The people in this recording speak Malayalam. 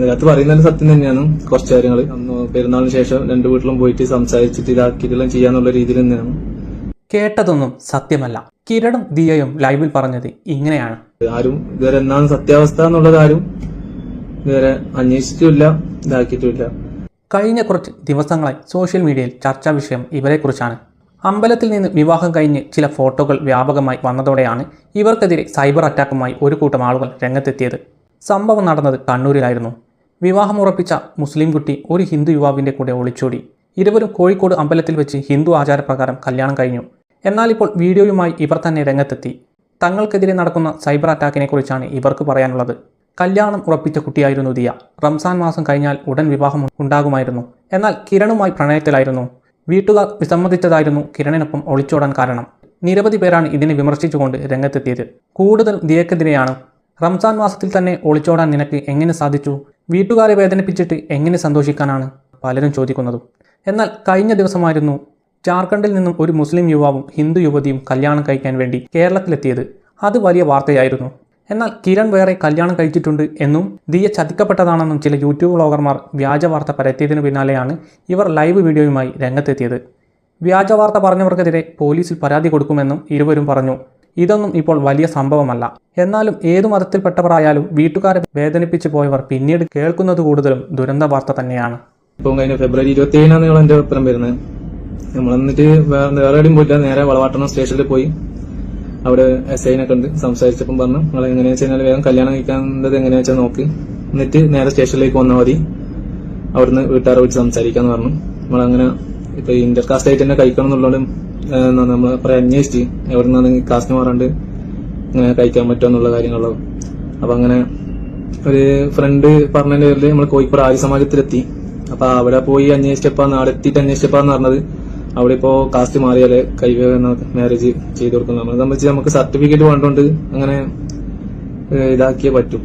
അതിനകത്ത് പറയുന്നത് സത്യം തന്നെയാണ്. കുറച്ച് കാര്യങ്ങൾ അന്ന് പെരുന്നാളിന് ശേഷം രണ്ട് വീട്ടിലും പോയിട്ട് സംസാരിച്ചിട്ട് ഇതാക്കിയിട്ടെല്ലാം ചെയ്യാന്നുള്ള രീതിയിൽ തന്നെയാണ്. കേട്ടതൊന്നും സത്യമല്ല. കിരടും ദിയയും ലൈവിൽ പറഞ്ഞത് ഇങ്ങനെയാണ്. ആരും ഇതുവരെ എന്നാണ് സത്യാവസ്ഥ എന്നുള്ളത് ആരും ഇതുവരെ അന്വേഷിച്ചിട്ടില്ല ഇതാക്കിയിട്ടില്ല കഴിഞ്ഞ കുറച്ച് ദിവസങ്ങളായി സോഷ്യൽ മീഡിയയിൽ ചർച്ചാ വിഷയം ഇവരെക്കുറിച്ചാണ്. അമ്പലത്തിൽ നിന്ന് വിവാഹം കഴിഞ്ഞ് ചില ഫോട്ടോകൾ വ്യാപകമായി വന്നതോടെയാണ് ഇവർക്കെതിരെ സൈബർ അറ്റാക്കുമായി ഒരു കൂട്ടം ആളുകൾ രംഗത്തെത്തിയത്. സംഭവം നടന്നത് കണ്ണൂരിലായിരുന്നു. വിവാഹം ഉറപ്പിച്ച മുസ്ലിം കുട്ടി ഒരു ഹിന്ദു യുവാവിന്റെ കൂടെ ഒളിച്ചോടി. ഇരുവരും കോഴിക്കോട് അമ്പലത്തിൽ വെച്ച് ഹിന്ദു ആചാരപ്രകാരം കല്യാണം കഴിഞ്ഞു. എന്നാൽ ഇപ്പോൾ വീഡിയോയുമായി ഇവർ തന്നെ രംഗത്തെത്തി. തങ്ങൾക്കെതിരെ നടക്കുന്ന സൈബർ അറ്റാക്കിനെ കുറിച്ചാണ് ഇവർക്ക് പറയാനുള്ളത്. കല്യാണം ഉറപ്പിച്ച കുട്ടിയായിരുന്നു ദിയ. റംസാൻ മാസം കഴിഞ്ഞാൽ ഉടൻ വിവാഹം ഉണ്ടാകുമായിരുന്നു. എന്നാൽ കിരണുമായി പ്രണയത്തിലായിരുന്നു. വീട്ടുകാർ വിസമ്മതിച്ചതായിരുന്നു കിരണിനൊപ്പം ഒളിച്ചോടാൻ കാരണം. നിരവധി പേരാണ് ഇതിനെ വിമർശിച്ചുകൊണ്ട് രംഗത്തെത്തിയത്. കൂടുതൽ ദിയക്കെതിരെയാണ്. റംസാൻ മാസത്തിൽ തന്നെ ഒളിച്ചോടാൻ നിനക്ക് എങ്ങനെ സാധിച്ചു? വീട്ടുകാരെ വേദനിപ്പിച്ചിട്ട് എങ്ങനെ സന്തോഷിക്കാനാണ് പലരും ചോദിക്കുന്നതും. എന്നാൽ കഴിഞ്ഞ ദിവസമായിരുന്നു ജാർഖണ്ഡിൽ നിന്നും ഒരു മുസ്ലിം യുവാവും ഹിന്ദു യുവതിയും കല്യാണം കഴിക്കാൻ വേണ്ടി കേരളത്തിലെത്തിയത്. അത് വലിയ വാർത്തയായിരുന്നു. എന്നാൽ കിരൺ വേറെ കല്യാണം കഴിച്ചിട്ടുണ്ട് എന്നും ദിയ ചതിക്കപ്പെട്ടതാണെന്നും ചില യൂട്യൂബ് വ്ളോഗർമാർ വ്യാജ വാർത്ത പരത്തിയതിനു പിന്നാലെയാണ് ഇവർ ലൈവ് വീഡിയോയുമായി രംഗത്തെത്തിയത്. വ്യാജ വാർത്ത പറഞ്ഞവർക്കെതിരെ പോലീസിൽ പരാതി കൊടുക്കുമെന്നും ഇരുവരും പറഞ്ഞു. ഇതൊന്നും ഇപ്പോൾ വലിയ സംഭവമല്ല. എന്നാലും ഏതു മതത്തിൽപ്പെട്ടവരായാലും വീട്ടുകാരെ വേദനിപ്പിച്ചു പോയവർ പിന്നീട് കേൾക്കുന്നത് കൂടുതലും ദുരന്ത വാർത്ത തന്നെയാണ്. ഇപ്പം കഴിഞ്ഞ ഫെബ്രുവരി ഇരുപത്തി ഏഴിനാണ് നിങ്ങൾ ഉത്തരം വരുന്നത്. നമ്മൾ എന്നിട്ട് വേറെ എവിടെയും പോയില്ല. നേരെ വളവാട്ടണം സ്റ്റേഷനിൽ പോയി. അവിടെ എസ് ഐനെ കണ്ട് സംസാരിച്ചപ്പം പറഞ്ഞു നിങ്ങൾ എങ്ങനെയാ വെച്ചാൽ വേഗം കല്യാണം കഴിക്കാനുള്ളത് എങ്ങനെയാ വെച്ചാൽ നോക്കി. എന്നിട്ട് നേരെ സ്റ്റേഷനിലേക്ക് വന്നാൽ മതി. അവിടുന്ന് വീട്ടുകാരെ വിളിച്ച് സംസാരിക്കാന്ന് പറഞ്ഞു. നമ്മളങ്ങനെ ഇപ്പൊ ഇന്റർ കാസ്റ്റ് ആയിട്ട് തന്നെ കഴിക്കണം എന്നുള്ളതും നമ്മൾ കുറെ അന്വേഷിച്ച് എവിടെ നിന്നാണ് കാസ്റ്റ് മാറാണ്ട് ഇങ്ങനെ കഴിക്കാൻ പറ്റുമോ എന്നുള്ള കാര്യങ്ങളോ അപ്പൊ അങ്ങനെ ഒരു ഫ്രണ്ട് പറഞ്ഞതിന്റെ പേരിൽ നമ്മൾ കോഴിക്കോട് ആര്യ സമാജത്തിലെത്തി. അപ്പൊ അവിടെ പോയി അന്വേഷിച്ചപ്പോ നാളെ എത്തിയിട്ട് അന്വേഷിച്ചപ്പാന്ന് പറഞ്ഞത് അവിടെ ഇപ്പോ കാസ്റ്റ് മാറിയാലേ കൈ മാരേജ് ചെയ്തു കൊടുക്കുന്നു നമ്മളെ സംബന്ധിച്ച് നമുക്ക് സർട്ടിഫിക്കറ്റ് വേണ്ടോണ്ട് അങ്ങനെ ഇതാക്കിയേ പറ്റും.